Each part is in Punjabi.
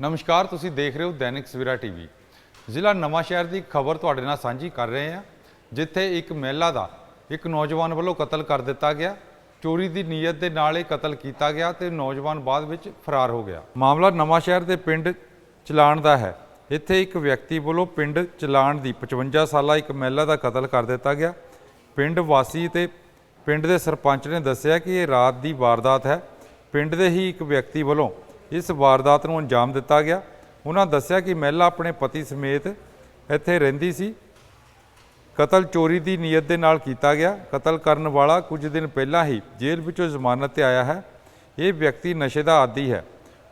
ਨਮਸਕਾਰ, ਤੁਸੀਂ ਦੇਖ ਰਹੇ ਹੋ ਦੈਨਿਕ ਸਵੇਰਾ ਟੀਵੀ। ਜ਼ਿਲ੍ਹਾ ਨਵਾਂ ਸ਼ਹਿਰ ਦੀ ਖਬਰ ਤੁਹਾਡੇ ਨਾਲ ਸਾਂਝੀ ਕਰ ਰਹੇ ਹਾਂ, ਜਿੱਥੇ ਇੱਕ ਮਹਿਲਾ ਦਾ ਇੱਕ ਨੌਜਵਾਨ ਵੱਲੋਂ ਕਤਲ ਕਰ ਦਿੱਤਾ ਗਿਆ। ਚੋਰੀ ਦੀ ਨੀਅਤ ਦੇ ਨਾਲ ਇਹ ਕਤਲ ਕੀਤਾ ਗਿਆ ਤੇ ਨੌਜਵਾਨ ਬਾਅਦ ਵਿੱਚ ਫਰਾਰ ਹੋ ਗਿਆ। ਮਾਮਲਾ ਨਵਾਂ ਸ਼ਹਿਰ ਦੇ ਪਿੰਡ ਚਲਾਣ ਦਾ ਹੈ। ਇੱਥੇ ਇੱਕ ਵਿਅਕਤੀ ਵੱਲੋਂ ਪਿੰਡ ਚਲਾਣ ਦੀ 55 ਸਾਲਾ ਇੱਕ ਮਹਿਲਾ ਦਾ ਕਤਲ ਕਰ ਦਿੱਤਾ ਗਿਆ। ਪਿੰਡ ਵਾਸੀ ਤੇ ਪਿੰਡ ਦੇ ਸਰਪੰਚ ਨੇ ਦੱਸਿਆ ਕਿ ਇਹ ਰਾਤ ਦੀ ਵਾਰਦਾਤ ਹੈ। ਪਿੰਡ ਦੇ ਹੀ ਇੱਕ ਵਿਅਕਤੀ ਵੱਲੋਂ ਇਸ ਵਾਰਦਾਤ ਨੂੰ ਅੰਜਾਮ ਦਿੱਤਾ ਗਿਆ। ਉਹਨਾਂ ਦੱਸਿਆ ਕਿ ਮਹਿਲਾ ਆਪਣੇ ਪਤੀ ਸਮੇਤ ਇੱਥੇ ਰਹਿੰਦੀ ਸੀ। ਕਤਲ ਚੋਰੀ ਦੀ ਨੀਅਤ ਦੇ ਨਾਲ ਕੀਤਾ ਗਿਆ। ਕਤਲ ਕਰਨ ਵਾਲਾ ਕੁਝ ਦਿਨ ਪਹਿਲਾਂ ਹੀ ਜੇਲ੍ਹ ਵਿੱਚੋਂ ਜ਼ਮਾਨਤ ਤੇ ਆਇਆ ਹੈ। ਇਹ ਵਿਅਕਤੀ ਨਸ਼ੇ ਦਾ ਆਦੀ ਹੈ।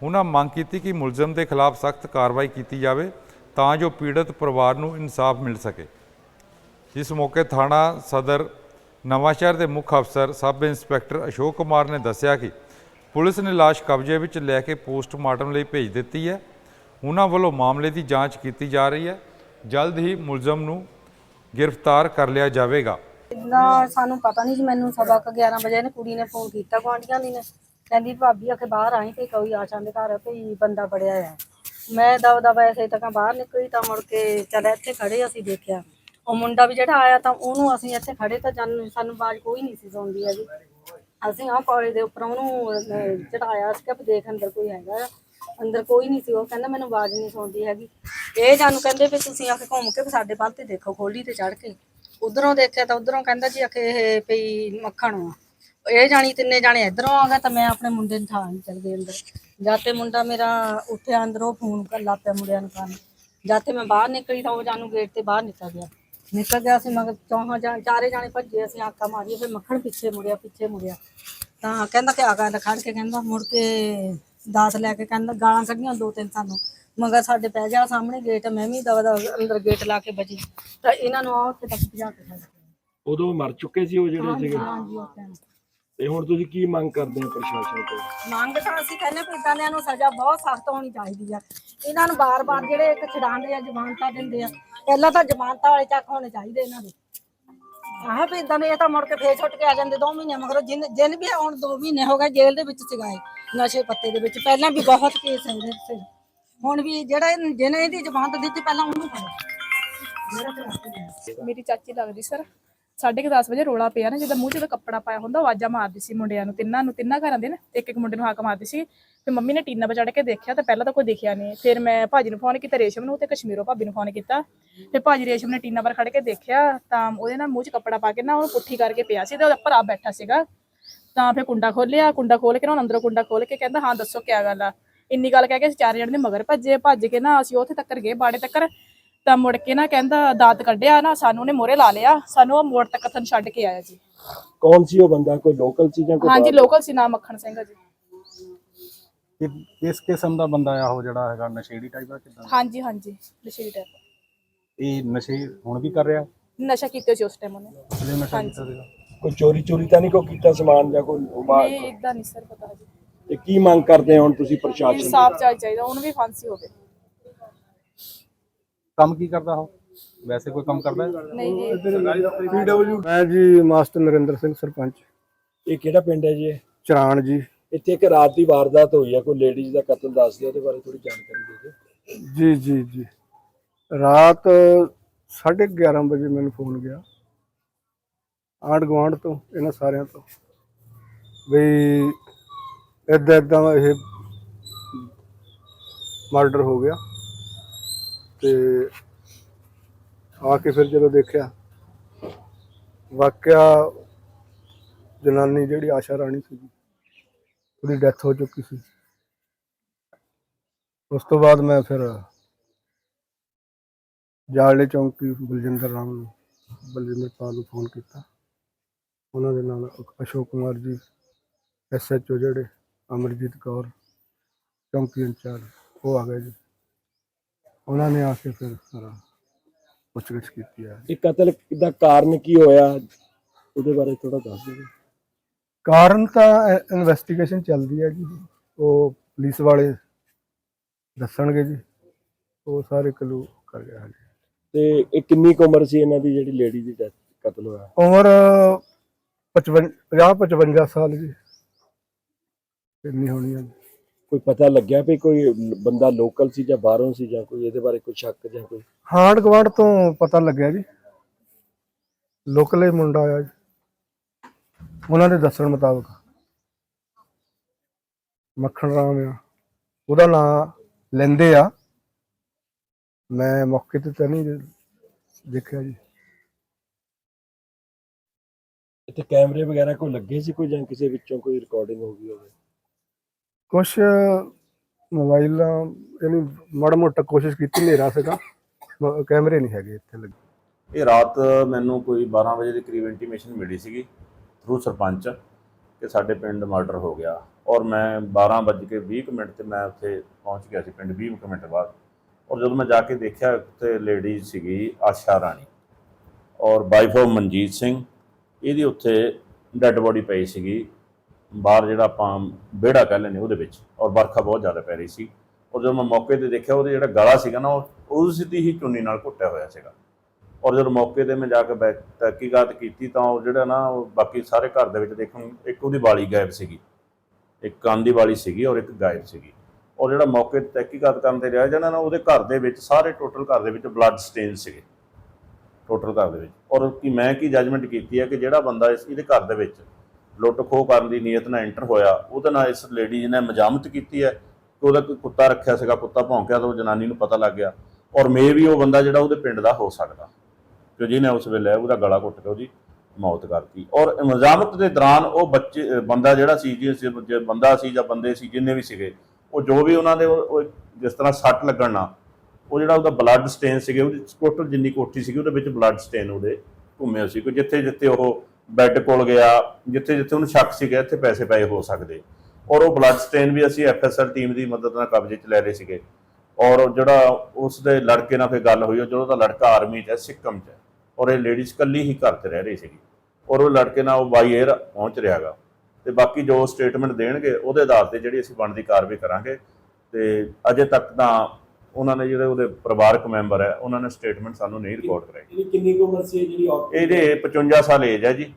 ਉਹਨਾਂ ਮੰਗ ਕੀਤੀ ਕਿ ਮੁਲਜ਼ਮ ਦੇ ਖਿਲਾਫ ਸਖਤ ਕਾਰਵਾਈ ਕੀਤੀ ਜਾਵੇ ਤਾਂ ਜੋ ਪੀੜਤ ਪਰਿਵਾਰ ਨੂੰ ਇਨਸਾਫ ਮਿਲ ਸਕੇ। ਇਸ ਮੌਕੇ ਥਾਣਾ ਸਦਰ ਨਵਾਂਸ਼ਹਿਰ ਦੇ ਮੁੱਖ ਅਫਸਰ ਸਬ ਇੰਸਪੈਕਟਰ ਅਸ਼ੋਕ ਕੁਮਾਰ ਨੇ ਦੱਸਿਆ ਕਿ ਪੁਲਿਸ ਨੇ ਲਾਸ਼ ਕਬਜ਼ੇ ਵਿੱਚ ਲੈ ਕੇ ਪੋਸਟਮਾਰਟਮ ਲਈ ਭੇਜ ਦਿੱਤੀ ਹੈ। ਉਹਨਾਂ ਵੱਲੋਂ ਮਾਮਲੇ ਦੀ ਜਾਂਚ ਕੀਤੀ ਜਾ ਰਹੀ ਹੈ। ਜਲਦ ਹੀ ਮੁਲਜ਼ਮ ਨੂੰ ਗ੍ਰਿਫਤਾਰ ਕਰ ਲਿਆ ਜਾਵੇਗਾ। ਨਾ, ਸਾਨੂੰ ਪਤਾ ਨਹੀਂ ਜੀ, ਮੈਨੂੰ ਸਵਾ ਕੁ 11 ਵਜੇ ਨੇ ਕੁੜੀ ਨੇ ਫੋਨ ਕੀਤਾ ਗੁਆਂਢੀਆਂ ਦੀ ਨੇ। ਕਹਿੰਦੀ, ਭਾਬੀ, ਆਖੇ ਬਾਹਰ ਆਈ ਤੇ ਕੋਈ ਆ ਜਾਂਦੇ ਘਰ, ਭਈ ਬੰਦਾ ਬੜਿਆ ਆ। ਮੈਂ ਦਵਾ ਦਵਾ ਐਸੇ ਤੱਕ ਬਾਹਰ ਨਿਕਲੀ ਤਾਂ ਮੁੜ ਕੇ ਚੱਲ ਇੱਥੇ ਖੜੇ ਅਸੀਂ ਦੇਖਿਆ। ਉਹ ਮੁੰਡਾ ਵੀ ਜਿਹੜਾ ਆਇਆ ਤਾਂ ਉਹਨੂੰ ਅਸੀਂ ਇੱਥੇ ਖੜੇ ਤਾਂ ਸਾਨੂੰ ਬਾਜ ਕੋਈ ਨਹੀਂ ਸੀ ਸੁਣਦੀ ਹੈਗੀ। ਅਸੀਂ ਆ ਪੌੜੇ ਦੇ ਉੱਪਰ ਉਹਨੂੰ ਅਹ, ਚੜਾਇਆ ਸੀ ਕਿ ਵੀ ਦੇਖ ਅੰਦਰ ਕੋਈ ਹੈਗਾ ਅੰਦਰ ਕੋਈ ਨਹੀਂ ਸੀ ਉਹ ਕਹਿੰਦਾ ਮੈਨੂੰ ਆਵਾਜ਼ ਨਹੀਂ ਸੁਣਦੀ ਹੈਗੀ। ਇਹ ਜਾਨੂੰ ਕਹਿੰਦੇ ਵੀ ਤੁਸੀਂ ਆ ਕੇ ਘੁੰਮ ਕੇ ਸਾਡੇ ਵੱਲ ਤੇ ਦੇਖੋ ਖੋਲੀ ਤੇ ਚੜ ਕੇ। ਉਧਰੋਂ ਦੇਖਿਆ ਤਾਂ ਉਧਰੋਂ ਕਹਿੰਦਾ ਜੀ ਆਖੇ ਇਹ ਪਈ ਮੱਖਣ ਆ ਇਹ ਜਾਣੀ ਤਿੰਨੇ ਜਾਣੇ ਇਧਰੋਂ ਆ ਗਏ ਤਾਂ ਮੈਂ ਆਪਣੇ ਮੁੰਡੇ ਨੂੰ ਠਾਣ ਨੂੰ ਚਲ ਗਈ ਅੰਦਰ। ਜਦ ਤੇ ਮੁੰਡਾ ਮੇਰਾ ਉੱਠਿਆ ਅੰਦਰੋਂ ਫੋਨ ਕਰ ਲਾ ਪਿਆ ਮੁੰਡਿਆਂ ਨੂੰ ਕਰਨ। ਜਦ ਤੇ ਮੈਂ ਬਾਹਰ ਨਿਕਲੀ ਤਾਂ ਉਹ ਜਾਨੂੰ ਗੇਟ ਤੇ ਬਾਹਰ ਨਿਕਲ ਗਿਆ। ਨਿਕਲ ਗਿਆ ਸੀ ਮਗਰ ਚੌਹਾਂ ਜਾਂ ਚਾਰੇ ਜਾਣੇ ਭੱਜੇ ਅਸੀਂ ਆਕਾ ਮਾਰੀ ਫਿਰ ਮੱਖਣ ਪਿੱਛੇ ਮੁੜਿਆ ਪਿੱਛੇ ਮੁੜਿਆ ਤਾਂ ਕਹਿੰਦਾ ਕਿ ਆ ਗੱਲ ਖੜ ਕੇ ਕਹਿੰਦਾ ਮੁੜ ਕੇ ਦਾਤ ਲੈ ਕੇ ਕਹਿੰਦਾ ਗਾਲਾਂ ਕੱਢੀਆਂ ਦੋ ਤਿੰਨ ਸਾਨੂੰ ਮਗਰ ਸਾਡੇ ਪੈ ਗਿਆ ਸਾਹਮਣੇ ਗੇਟ ਮੈਂ ਵੀ ਦਵਾ ਦਵਾ ਅੰਦਰ ਗੇਟ ਲਾ ਕੇ ਬਚੀ ਤਾਂ ਇਹਨਾਂ ਨੂੰ ਆ ਉੱਥੇ ਤੱਕ ਭਜਾ ਕੇ ਛੱਡ। ਉਦੋਂ ਮਰ ਚੁੱਕੇ ਸੀ ਉਹ ਜਿਹੜੇ ਸੀਗੇ ਹਾਂਜੀ ਉਹ time। ਤੇ ਹੁਣ ਤੁਸੀਂ ਕੀ ਮੰਗ ਕਰਦੇ ਹੋ ਪ੍ਰਸ਼ਾਸਨ ਤੋਂ? ਮੰਗ ਤਾਂ ਅਸੀਂ ਕਹਿੰਦੇ ਵੀ ਇਦਾਂ ਨੂੰ ਸਜ਼ਾ ਬਹੁਤ ਸਖਤ ਹੋਣੀ ਚਾਹੀਦੀ ਆ। ਇਹਨਾਂ ਨੂੰ ਬਾਰ-ਬਾਰ ਜਿਹੜੇ ਇੱਕ ਛਡਾਉਂਦੇ ਆ ਜ਼ਮਾਨਤਾਂ ਦਿੰਦੇ ਆ ਪਹਿਲਾਂ ਤਾਂ ਜ਼ਮਾਨਤਾਂ ਵਾਲੇ ਚੱਕ ਹੋਣੇ ਚਾਹੀਦੇ ਇਹਨਾਂ ਦੇ। ਆਹ ਵੀ ਇਦਾਂ ਦੇ ਇਹ ਤਾਂ ਮੁੜ ਕੇ ਫੇਰ ਛੁੱਟ ਕੇ ਆ ਜਾਂਦੇ 2 ਮਹੀਨੇ ਮਗਰੋਂ ਜਿੰਨ ਜਿੰਨ ਵੀ ਹੁਣ 2 ਮਹੀਨੇ ਹੋ ਗਏ ਜੇਲ੍ਹ ਦੇ ਵਿੱਚ ਸਿਗਾਏ ਨਸ਼ੇ ਪੱਤੇ ਦੇ ਵਿੱਚ। ਪਹਿਲਾਂ ਵੀ ਬਹੁਤ ਕੇਸ ਹੈ ਇਹਦੇ ਤੇ ਹੁਣ ਵੀ ਜਿਹੜਾ ਜਿਹਨੇ ਇਹਦੀ ਜ਼ਮਾਨਤ ਦਿੱਤੀ ਪਹਿਲਾਂ ਉਹਨੂੰ ਫੜੋ। ਮੇਰੀ ਚਾਚੀ ਲੱਗਦੀ ਸਰ। ਸਾਢੇ ਕੁ ਦਸ ਵਜੇ ਰੋਲਾ ਪਿਆ ਨਾ, ਜਦੋਂ ਮੂੰਹ 'ਚ ਕੱਪੜਾ ਪਾਇਆ ਹੁੰਦਾ ਆਵਾਜ਼ਾਂ ਮਾਰਦੀ ਸੀ ਮੁੰਡਿਆਂ ਨੂੰ, ਤਿੰਨਾਂ ਨੂੰ, ਤਿੰਨਾਂ ਘਰਾਂ ਦੇ ਨਾ, ਇੱਕ ਇੱਕ ਮੁੰਡੇ ਨੂੰ ਹਾਕ ਮਾਰਦੀ ਸੀ। ਫਿਰ ਮੰਮੀ ਨੇ ਟੀਨਾ ਚੜ ਕੇ ਦੇਖਿਆ ਤਾਂ ਪਹਿਲਾਂ ਤਾਂ ਕੋਈ ਦਿਖਿਆ ਨਹੀਂ ਫਿਰ ਮੈਂ ਭਾਜੀ ਨੂੰ ਫੋਨ ਕੀਤਾ, ਰੇਸ਼ਮ ਨੂੰ ਤੇ ਕਸ਼ਮੀਰੋਂ ਭਾਬੀ ਨੂੰ ਫੋਨ ਕੀਤਾ। ਫਿਰ ਭਾਜੀ ਰੇਸ਼ਮ ਨੇ ਟੀਨਾ ਪਰ ਖੜ ਕੇ ਦੇਖਿਆ, ਤਾਂ ਉਹਦੇ ਨਾਲ ਮੂੰਹ 'ਚ ਕੱਪੜਾ ਪਾ ਕੇ ਨਾ ਉਹਨੂੰ ਪੁੱਠੀ ਕਰਕੇ ਪਿਆ ਸੀ ਤੇ ਉਹਦੇ ਉੱਪਰ ਭਰਾ ਬੈਠਾ ਸੀਗਾ। ਤਾਂ ਫਿਰ ਕੁੰਡਾ ਖੋਲਿਆ ਕੁੰਡਾ ਖੋਲ ਕੇ ਨਾ ਉਹਨੇ ਅੰਦਰੋਂ ਕੁੰਡਾ ਖੋਲ ਕੇ ਕਹਿੰਦਾ, ਹਾਂ, ਦੱਸੋ ਕੀ ਗੱਲ ਆ? ਇੰਨੀ ਗੱਲ ਕਹਿ ਕੇ ਅਸੀਂ ਚਾਰ ਜਣੇ ਦੇ ਮਗਰ ਭੱਜੇ, ਭੱਜ ਕੇ ਨਾ ਅਸੀਂ ਉੱਥੇ ਤੱਕ ਗਏ, ਬਾੜੇ ਤੱਕ ਤਾਂ ਮੁੜ ਕੇ ਨਾ ਕਹਿੰਦਾ ਦਾਤ ਕੱਢਿਆ ਨਾ ਸਾਨੂੰ ਉਹਨੇ ਮੋਰੇ ਲਾ ਲਿਆ। ਸਾਨੂੰ ਉਹ ਮੋੜ ਤੱਕ ਥਨ ਛੱਡ ਕੇ ਆਇਆ ਜੀ। ਕੌਣ ਸੀ ਉਹ ਬੰਦਾ? ਕੋਈ ਲੋਕਲ ਸੀ ਜਾਂ ਕੋਈ ਹਾਂਜੀ ਲੋਕਲ ਸੀ ਨਾਮ ਮੱਖਣ ਸਿੰਘ ਜੀ। ਕਿ ਕਿਸ ਕਿਸਮ ਦਾ ਬੰਦਾ ਆ ਉਹ ਜਿਹੜਾ ਹੈਗਾ ਨਸ਼ੇੜੀ ਟਾਈਪ ਦਾ ਕਿਦਾਂ? ਹਾਂਜੀ ਹਾਂਜੀ ਨਸ਼ੇ ਟਾਈਪ ਇਹ ਨਸ਼ੇ ਹੁਣ ਵੀ ਕਰ ਰਿਹਾ? ਨਸ਼ਾ ਕੀਤੇ ਸੀ ਉਸ ਟਾਈਮ ਉਹਨੇ। ਜਿਹੜੇ ਨਸ਼ਾ ਕੀਤਾ ਸੀਗਾ? ਕੋਈ ਚੋਰੀ ਚੋਰੀ ਤਾਂ ਨਹੀਂ ਕੋਈ ਕੀਤਾ ਸਮਾਨ ਜਾਂ ਕੋਈ ਉਮਾ- ਇਹ ਇਦਾਂ ਨਹੀਂ ਸਰ ਪਤਾ ਜੀ ਤੇ ਕੀ ਮੰਗ ਕਰਦੇ ਹੋ ਹੁਣ ਤੁਸੀਂ ਪ੍ਰਸ਼ਾਸਨ ਤੋਂ? ਇਨਸਾਫ ਚਾਹੀ ਚਾਹੀਦਾ ਉਹਨੂੰ ਵੀ ਫਾਂਸੀ ਹੋਵੇ। ਕੰਮ ਕੀ ਕਰਦਾ ਉਹ? ਵੈਸੇ ਕੋਈ ਕੰਮ ਕਰਦਾ ਹੈ? ਨਹੀਂ ਜੀ। ਮੈਂ ਜੀ ਮਾਸਟਰ ਨਰਿੰਦਰ ਸਿੰਘ ਸਰਪੰਚ। ਇਹ ਕਿਹੜਾ ਪਿੰਡ ਹੈ ਜੀ ਇਹ? ਚਰਾਣ ਜੀ। ਇੱਥੇ ਇੱਕ ਰਾਤ ਦੀ ਵਾਰਦਾਤ ਹੋਈ ਹੈ ਕੋਈ ਲੇਡੀਜ਼ ਦਾ ਕਤਲ ਦੱਸ ਦਿਓ ਉਹਦੇ ਬਾਰੇ ਥੋੜੀ ਜਾਣਕਾਰੀ ਦੇ ਦਿਓ। ਜੀ ਜੀ ਜੀ। ਰਾਤ 11:30 ਵਜੇ ਮੈਨੂੰ ਫੋਨ ਗਿਆ। ਆਂਢ ਗੁਆਂਢ ਤੋਂ ਇਹਨਾਂ ਸਾਰਿਆਂ ਤੋਂ। ਵੀ ਏਦਾਂ ਏਦਾਂ ਇਹ ਮਰਡਰ ਹੋ ਗਿਆ। ਤੇ ਆ ਕੇ ਫਿਰ ਜਦੋਂ ਦੇਖਿਆ, ਵਾਕਿਆ ਜਨਾਨੀ ਜਿਹੜੀ ਆਸ਼ਾ ਰਾਣੀ ਸੀ ਉਹਦੀ ਡੈਥ ਹੋ ਚੁੱਕੀ ਸੀ। ਉਸ ਤੋਂ ਬਾਅਦ ਮੈਂ ਫਿਰ ਜਾਲੇ ਚੌਂਕੀ ਬਲਜਿੰਦਰ ਰਾਮ ਨੂੰ, ਬਲਜਿੰਦਰ ਪਾਲ ਨੂੰ ਫੋਨ ਕੀਤਾ। ਉਹਨਾਂ ਦੇ ਨਾਲ ਅਸ਼ੋਕ ਕੁਮਾਰ ਜੀ ਐਸਐਚਓ ਜਿਹੜੇ, ਅਮਰਜੀਤ ਕੌਰ, ਚੌਂਕੀ ਇੰਚਾਰਜ, ਉਹ ਆ ਗਏ ਜੀ। ਉਹਨਾਂ ਨੇ ਆ ਕੇ ਫਿਰ ਸਾਰਾ ਪੁੱਛਗਿੱਛ ਕੀਤੀ ਹੈ। ਇਹ ਕਤਲ ਦਾ ਕਾਰਨ ਕੀ ਹੋਇਆ? ਉਹਦੇ ਬਾਰੇ ਥੋੜਾ ਦੱਸ ਦਿਓ। ਕਾਰਨ ਤਾਂ ਇਨਵੈਸਟੀਗੇਸ਼ਨ ਚੱਲਦੀ ਹੈ ਜੀ। ਉਹ ਪੁਲਿਸ ਵਾਲੇ ਦੱਸਣਗੇ ਜੀ। ਉਹ ਸਾਰੇ ਕਲੂ ਕਰ ਗਿਆ ਜੀ ਤੇ ਇਹ ਕਿੰਨੀ ਕੁ ਉਮਰ ਸੀ ਇਹਨਾਂ ਦੀ ਜਿਹੜੀ ਲੇਡੀ ਦੀ ਡੈਥ ਕਤਲ ਹੋਇਆ? ਉਮਰ 55 50 55 ਸਾਲ ਜੀ। ਇੰਨੀ ਹੋਣੀ ਹੈ ਜੀ। ਕੋਈ ਪਤਾ ਲੱਗਿਆ ਵੀ ਕੋਈ ਬੰਦਾ ਲੋਕਲ ਸੀ ਜਾਂ ਬਾਹਰੋਂ ਸੀ ਜਾਂ ਕੋਈ ਇਹਦੇ ਬਾਰੇ ਕੋਈ ਸ਼ੱਕ ਜਾਂ ਕੋਈ? ਹਾਂਡ ਗਵਾਂਡ ਤੋਂ ਪਤਾ ਲੱਗਿਆ ਜੀ। ਲੋਕਲ ਹੀ ਮੁੰਡਾ ਆਇਆ ਜੀ। ਉਹਨਾਂ ਦੇ ਦੱਸਣ ਮੁਤਾਬਕ। ਮੱਖਣ ਰਾਮ ਆ। ਉਹਦਾ ਨਾਂ ਲੈਂਦੇ ਆ। ਮੈਂ ਮੌਕੇ ਤੇ ਤਾਂ ਨਹੀਂ ਦੇਖਿਆ ਜੀ। ਇੱਥੇ ਕੈਮਰੇ ਵਗੈਰਾ ਕੋਈ ਲੱਗੇ ਸੀ ਕੋਈ ਜਾਂ ਕਿਸੇ ਵਿੱਚੋਂ ਕੋਈ ਰਿਕਾਰਡਿੰਗ ਹੋ ਗਈ ਹੋਵੇ? ਕੁਛ ਮੋਬਾਈਲਾਂ, ਯਾਨੀ ਮਾੜਾ ਮੋਟਾ ਕੋਸ਼ਿਸ਼ ਕੀਤੀ, ਹਨੇਰਾ ਸੀਗਾ ਮ- ਕੈਮਰੇ ਨਹੀਂ ਹੈਗੇ ਇੱਥੇ ਲੱਗੇ। ਇਹ ਰਾਤ ਮੈਨੂੰ ਕੋਈ 12 ਵਜੇ ਦੇ ਕਰੀਬ ਇੰਟੀਮੇਸ਼ਨ ਮਿਲੀ ਸੀਗੀ ਥਰੂ ਸਰਪੰਚ ਕਿ ਸਾਡੇ ਪਿੰਡ ਮਰਡਰ ਹੋ ਗਿਆ ਔਰ ਮੈਂ 12 ਵੱਜ ਕੇ 20 ਕੁ ਮਿੰਟ ਤੇ ਮੈਂ ਉੱਥੇ ਪਹੁੰਚ ਗਿਆ ਸੀ ਪਿੰਡ 20 ਕੁ ਮਿੰਟ ਬਾਅਦ। ਔਰ ਜਦੋਂ ਮੈਂ ਜਾ ਕੇ ਦੇਖਿਆ ਉੱਥੇ ਲੇਡੀ ਸੀਗੀ ਆਸ਼ਾ ਰਾਣੀ ਔਰ ਵਾਈਫ ਆਫ ਮਨਜੀਤ ਸਿੰਘ, ਇਹਦੀ ਉੱਥੇ ਡੈੱਡ ਬੋਡੀ ਪਈ ਸੀਗੀ। ਬਾਹਰ ਜਿਹੜਾ ਆਪਾਂ ਵਿਹੜਾ ਕਹਿ ਲੈਂਦੇ ਉਹਦੇ ਵਿੱਚ ਔਰ ਵਰਖਾ ਬਹੁਤ ਜ਼ਿਆਦਾ ਪੈ ਰਹੀ ਸੀ। ਔਰ ਜਦੋਂ ਮੈਂ ਮੌਕੇ ਤੇ ਦੇਖਿਆ, ਉਹਦੇ ਜਿਹੜਾ ਗਲਾ ਸੀਗਾ ਨਾ, ਉਹ ਉਸ ਦੀ ਹੀ ਚੁੰਨੀ ਨਾਲ ਘੁੱਟਿਆ ਹੋਇਆ ਸੀਗਾ। ਔਰ ਜਦੋਂ ਮੌਕੇ ਤੇ ਮੈਂ ਜਾ ਕੇ ਬੈ- ਤਹਿਕੀਕਾਤ ਕੀਤੀ ਤਾਂ ਉਹ ਜਿਹੜਾ ਨਾ, ਉਹ ਬਾਕੀ ਸਾਰੇ ਘਰ ਦੇ ਵਿੱਚ ਦੇਖਣ ਇੱਕ ਉਹਦੀ ਵਾਲੀ ਗਾਇਬ ਸੀਗੀ। ਇੱਕ ਕੰਨ ਦੀ ਵਾਲੀ ਸੀਗੀ ਔਰ ਇੱਕ ਗਾਇਬ ਸੀਗੀ। ਔਰ ਜਿਹੜਾ ਮੌਕੇ ਤੇ ਤਹਿਕੀਕਾਤ ਕਰਨ ਤੇ ਰਿਹਾ ਜਾਣਾ ਨਾ, ਉਹਦੇ ਘਰ ਦੇ ਵਿੱਚ ਸਾਰੇ ਟੋਟਲ ਘਰ ਦੇ ਵਿੱਚ ਬਲੱਡ ਸਟੇਨ ਸੀਗੇ। ਟੋਟਲ ਘਰ ਦੇ ਵਿੱਚ। ਔਰ ਕੀ ਮੈਂ ਕੀ ਜੱਜਮੈਂਟ ਕੀਤੀ ਹੈ ਕਿ ਜਿਹੜਾ ਬੰਦਾ ਇਸ ਇਹਦੇ ਘਰ ਦੇ ਵਿੱਚ ਲੁੱਟ ਖੋਹ ਕਰਨ ਦੀ ਨੀਅਤ ਨਾਲ ਐਂਟਰ ਹੋਇਆ। ਉਹਦੇ ਨਾਲ ਇਸ ਲੇਡੀ ਨੇ ਮਜਾਮਤ ਕੀਤੀ ਹੈ ਕਿ ਉਹਦਾ ਕੋਈ ਕੁੱਤਾ ਰੱਖਿਆ ਸੀਗਾ, ਕੁੱਤਾ ਭੌਂਕਿਆ ਤਾਂ ਉਹ ਜਨਾਨੀ ਨੂੰ ਪਤਾ ਲੱਗ ਗਿਆ। ਔਰ ਮੇ ਵੀ ਉਹ ਬੰਦਾ ਜਿਹੜਾ ਉਹਦੇ ਪਿੰਡ ਦਾ ਹੋ ਸਕਦਾ। ਕਿ ਜਿਹਨੇ ਉਸ ਵੇਲੇ ਉਹਦਾ ਗਲਾ ਘੁੱਟ ਕੇ ਉਹਦੀ ਮੌਤ ਕਰਤੀ। ਔਰ ਮਜ਼ਾਮਤ ਦੇ ਦੌਰਾਨ ਉਹ ਬੱਚੇ ਬੰਦਾ ਜਿਹੜਾ ਸੀ, ਜੀ, ਜੇ ਬੰਦਾ ਸੀ ਜਾਂ ਬੰਦੇ ਸੀ, ਜਿੰਨੇ ਵੀ ਸੀਗੇ, ਉਹ ਜੋ ਵੀ ਉਹਨਾਂ ਦੇ ਜਿਸ ਤਰ੍ਹਾਂ ਸੱਟ ਲੱਗਣ ਨਾਲ, ਉਹ ਜਿਹੜਾ ਉਹਦਾ ਬਲੱਡ ਸਟੇਨ ਸੀਗੇ, ਉਹਦੀ ਟੋਟਲ ਜਿੰਨੀ ਕੋਠੀ ਸੀਗੀ, ਉਹਦੇ ਵਿੱਚ ਬਲੱਡ ਸਟੇਨ ਉਹਦੇ ਘੁੰਮੇ ਹੋਏ ਸੀ। ਕਿ ਜਿੱਥੇ ਜਿੱਥੇ ਉਹ ਬੈੱਡ ਕੋਲ ਗਿਆ, ਜਿੱਥੇ ਜਿੱਥੇ ਉਹਨੂੰ ਸ਼ੱਕ ਸੀਗਾ, ਇੱਥੇ ਪੈਸੇ ਪਏ ਹੋ ਸਕਦੇ। ਔਰ ਉਹ ਬਲੱਡ ਸਟੇਨ ਵੀ ਅਸੀਂ ਐਫਐਸਐਲ ਟੀਮ ਦੀ ਮਦਦ ਨਾਲ ਕਬਜ਼ੇ 'ਚ ਲੈ ਰਹੇ ਸੀਗੇ। ਔਰ ਜਿਹੜਾ ਉਸ ਦੇ ਲੜਕੇ ਨਾਲ ਫਿਰ ਗੱਲ ਹੋਈ, ਉਹ ਜਦੋਂ ਦਾ ਲੜਕਾ ਆਰਮੀ 'ਚ ਹੈ, ਸਿੱਕਮ 'ਚ ਹੈ। ਔਰ ਇਹ ਲੇਡੀਜ਼ ਇਕੱਲੀ ਹੀ ਘਰ 'ਚ ਰਹਿ ਰਹੀ ਸੀਗੀ। ਔਰ ਉਹ ਲੜਕੇ ਨਾਲ ਉਹ ਬਾਈ 에ਅਰ ਪਹੁੰਚ ਰਿਹਾਗਾ ਤੇ ਬਾਕੀ ਜੋ ਸਟੇਟਮੈਂਟ ਦੇਣਗੇ, ਉਹਦੇ ਆਧਾਰ ਤੇ ਜਿਹੜੀ ਅਸੀਂ ਬਣਦੀ ਕਾਰਵਾਈ ਕਰਾਂਗੇ। ਤੇ ਅਜੇ ਤੱਕ ਤਾਂ ਉਹਨਾਂ ਨੇ ਜਿਹੜੇ ਉਹਦੇ ਪਰਿਵਾਰਕ ਮੈਂਬਰ ਹੈ ਉਹਨਾਂ ਨੇ ਸਟੇਟਮੈਂਟ ਸਾਨੂੰ ਨਹੀਂ ਰਿਕਾਰਡ ਕਰਾਈ। ਇਹਦੀ ਕਿੰਨੀ ਕੁ ਉਮਰ ਸੀ ਜਿਹੜੀ ਇਹਦੇ 55 ਸਾਲ ਏਜ ਹੈ ਜੀ।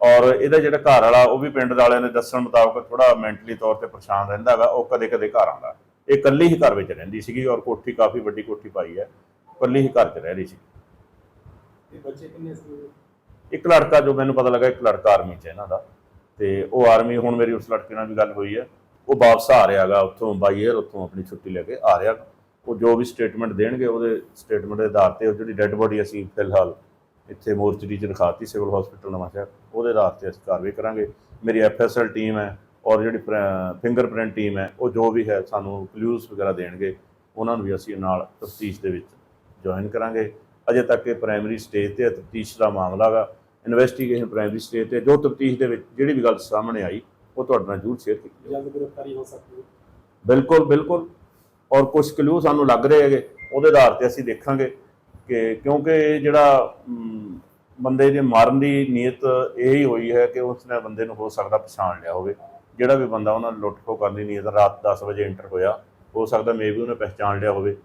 ਔਰ ਇਹਦਾ ਜਿਹੜਾ ਘਰ ਵਾਲਾ ਉਹ ਵੀ ਪਿੰਡ ਵਾਲਿਆਂ ਨੇ ਦੱਸਣ ਮੁਤਾਬਕ ਥੋੜਾ ਮੈਂਟਲੀ ਤੌਰ ਤੇ ਪਰੇਸ਼ਾਨ ਰਹਿੰਦਾ ਹੈਗਾ ਉਹ ਕਦੇ ਕਦੇ ਘਰ ਆਉਂਦਾ। ਇਹ ਇਕੱਲੀ ਹੀ ਘਰ ਵਿੱਚ ਰਹਿੰਦੀ ਸੀਗੀ ਔਰ ਕੋਠੀ ਕਾਫੀ ਵੱਡੀ ਕੋਠੀ ਪਾਈ ਹੈ ਇਕੱਲੀ ਹੀ ਘਰ 'ਚ ਰਹਿ ਰਹੀ ਸੀ। ਬੱਚੇ ਕਿੰਨੇ ਸੀ? ਇੱਕ ਲੜਕਾ ਜੋ ਮੈਨੂੰ ਪਤਾ ਲੱਗਾ ਇੱਕ ਲੜਕਾ ਆਰਮੀ 'ਚ ਇਹਨਾਂ ਦਾ। ਤੇ ਉਹ ਆਰਮੀ ਹੁਣ ਮੇਰੀ ਉਸ ਲੜਕੇ ਨਾਲ ਵੀ ਗੱਲ ਹੋਈ ਹੈ। ਉਹ ਵਾਪਸ ਆ ਰਿਹਾਗਾ ਉੱਥੋਂ ਬਾਈ 에ਅਰ ਉੱਥੋਂ ਆਪਣੀ ਛੁੱਟੀ ਲੈ ਕੇ ਆ ਰਿਹਾ। ਉਹ ਜੋ ਵੀ ਸਟੇਟਮੈਂਟ ਦੇਣਗੇ ਉਹਦੇ ਸਟੇਟਮੈਂਟ ਦੇ ਆਧਾਰ ਤੇ ਉਹ ਜਿਹੜੀ ਡੈੱਡ ਬੋਡੀ ਅਸੀਂ ਫਿਲਹਾਲ ਇੱਥੇ ਮੋਰਚਰੀ 'ਚ ਰਖਾਤੀ ਸਿਵਲ ਹਸਪੀਟਲ ਨਵਾਂਸ਼ਹਿਰ ਉਹਦੇ ਆਧਾਰ ਤੇ ਅਸੀਂ ਕਾਰਵਾਈ ਕਰਾਂਗੇ। ਮੇਰੀ ਐਫਐਸਐਲ ਟੀਮ ਹੈ ਔਰ ਜਿਹੜੀ ਫਿੰਗਰਪ੍ਰਿੰਟ ਟੀਮ ਹੈ ਉਹ ਜੋ ਵੀ ਹੈ ਸਾਨੂੰ ਕਲੂਜ਼ ਵਗੈਰਾ ਦੇਣਗੇ ਉਹਨਾਂ ਨੂੰ ਵੀ ਅਸੀਂ ਨਾਲ ਤਫਤੀਸ਼ ਦੇ ਵਿੱਚ ਜੁਆਇਨ ਕਰਾਂਗੇ। ਅਜੇ ਤੱਕ ਇਹ ਪ੍ਰਾਇਮਰੀ ਸਟੇਜ ਤੇ ਤਫਤੀਸ਼ ਦਾ ਮਾਮਲਾ ਹੈਗਾ ਇਨਵੈਸਟੀਗੇਸ਼ਨ ਪ੍ਰਾਇਮਰੀ ਸਟੇਜ ਤੇ ਜੋ ਤਫਤੀਸ਼ ਦੇ ਵਿੱਚ ਜਿਹੜੀ ਵੀ ਗੱਲ ਸਾਹਮਣੇ ਆਈ ਉਹ ਤੁਹਾਡੇ ਨਾਲ ਜ਼ਰੂਰ ਸ਼ੇਅਰ ਕੀਤੀ ਜਾਊਗੀ ਜਲਦ ਗ੍ਰਿਫਤਾਰੀ ਹੋ ਸਕਦੀ ਹੈ। ਬਿਲਕੁਲ ਬਿਲਕੁਲ। ਔਰ ਕੁਝ ਕਲੂ ਸਾਨੂੰ ਲੱਗ ਰਹੇ ਹੈਗੇ, ਉਹਦੇ ਆਧਾਰ ਤੇ ਅਸੀਂ ਦੇਖਾਂਗੇ ਕਿ ਕਿਉਂਕਿ ਜਿਹੜਾ ਬੰਦੇ ਦੇ ਮਾਰਨ ਦੀ ਨੀਅਤ ਇਹ ਹੀ ਹੋਈ ਹੈ ਕਿ ਉਸਨੇ ਬੰਦੇ ਨੂੰ ਹੋ ਸਕਦਾ ਪਛਾਣ ਲਿਆ ਹੋਵੇ। ਜਿਹੜਾ ਵੀ ਬੰਦਾ ਉਹਨਾਂ ਨੂੰ ਲੁੱਟ ਖੋਹ ਕਰਨ ਦੀ ਨੀਅਤ, ਰਾਤ 10 ਵਜੇ ਇੰਟਰ ਹੋਇਆ, ਹੋ ਸਕਦਾ ਮੇਬੀ ਉਹਨੇ ਪਛਾਣ ਲਿਆ ਹੋਵੇ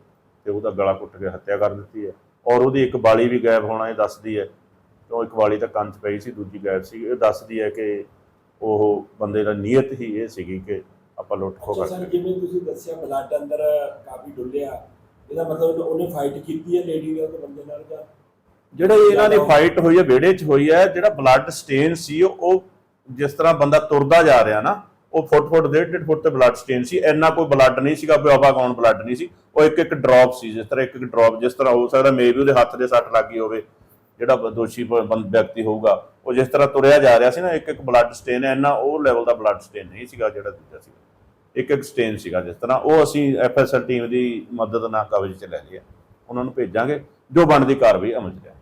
ਤੇ ਉਹਦਾ ਗਲਾ ਘੁੱਟ ਕੇ ਹੱਤਿਆ ਕਰ ਦਿੱਤੀ ਹੈ। ਔਰ ਉਹਦੀ ਇੱਕ ਬਾਲੀ ਵੀ ਗਾਇਬ ਹੋਣਾ ਇਹ ਦੱਸਦੀ ਹੈ ਕਿਉਂ ਇੱਕ ਵਾਲੀ ਤਾਂ ਕੰਨ 'ਚ ਪਈ ਸੀ, ਦੂਜੀ ਗਾਇਬ ਸੀ, ਇਹ ਦੱਸਦੀ ਹੈ ਕਿ ਉਹ ਬੰਦੇ ਦਾ ਨੀਅਤ ਹੀ ਇਹ ਸੀਗੀ ਕਿ ਆਪਾਂ ਲੁੱਟ ਖੋਹ ਅੱਛਾ ਸਰ ਜਿਵੇਂ ਤੁਸੀਂ ਦੱਸਿਆ ਬਲੱਡ ਅੰਦਰ ਕਾਫੀ ਡੁੱਲਿਆ ਇਹਦਾ ਮਤਲਬ ਉਹਨੇ ਫਾਈਟ ਕੀਤੀ ਹੈ ਲੇਡੀ ਨੇ ਉਹਦੇ ਬੰਦੇ ਨਾਲ ਜਾਂ? ਜਿਹੜੇ ਇਹਨਾਂ ਦੀ ਫਾਈਟ ਹੋਈ ਹੈ ਵਿਹੜੇ 'ਚ ਹੋਈ ਹੈ ਜਿਹੜਾ ਬਲੱਡ ਸਟੇਨ ਸੀ ਉਹ- ਉਹ ਜਿਸ ਤਰ੍ਹਾਂ ਬੰਦਾ ਤੁਰਦਾ ਜਾ ਰਿਹਾ ਨਾ ਉਹ ਫੁੱਟ ਫੁੱਟ ਡੇਢ ਡੇਢ ਫੁੱਟ ਤੇ ਬਲੱਡ ਸਟੇਨ ਸੀ ਇੰਨਾ ਕੋਈ ਬਲੱਡ ਨਹੀਂ ਸੀਗਾ ਵੀ ਆਵਾ ਕੌਣ ਬਲੱਡ ਨਹੀਂ ਸੀ ਉਹ ਇੱਕ ਇੱਕ ਡ੍ਰੌਪ ਸੀ ਜਿਸ ਤਰ੍ਹਾਂ ਇੱਕ ਇੱਕ ਡ੍ਰੌਪ ਜਿਸ ਤਰ੍ਹਾਂ ਹੋ ਸਕਦਾ ਮੇਬੀ ਉਹਦੇ ਹੱਥ ਦੇ ਸੱਟ ਲੱਗੀ ਹੋਵੇ ਜਿਹੜਾ ਬ- ਦੋਸ਼ੀ ਬ- ਬੰਦ ਵਿਅਕਤੀ ਹੋਊਗਾ ਉਹ ਜਿਸ ਤਰ੍ਹਾਂ ਤੁਰਿਆ ਜਾ ਰਿਹਾ ਸੀ ਨਾ ਇੱਕ ਇੱਕ ਬਲੱਡ ਸਟੇਨ ਇੰਨਾ ਉਹ ਲੈਵਲ ਦਾ ਬਲੱਡ ਸਟੇਨ ਨਹੀਂ ਸੀਗਾ ਜਿਹੜਾ ਦੂਜਾ ਸੀ ਇੱਕ ਇੱਕ ਸਟੇਨ ਸੀਗਾ ਜਿਸ ਤਰ੍ਹਾਂ। ਉਹ ਅਸੀਂ ਐਫਐਸਐਲ ਟੀਮ ਦੀ ਮਦਦ ਨਾਲ ਕਵਰੇਜ ਚ ਲੈ ਲਿਆ ਉਹਨਾਂ ਨੂੰ ਭੇਜਾਂਗੇ। ਜੋ ਬਣਦੀ ਕਾਰਵਾਈ ਅਮਲ ਚ ਲਿਆ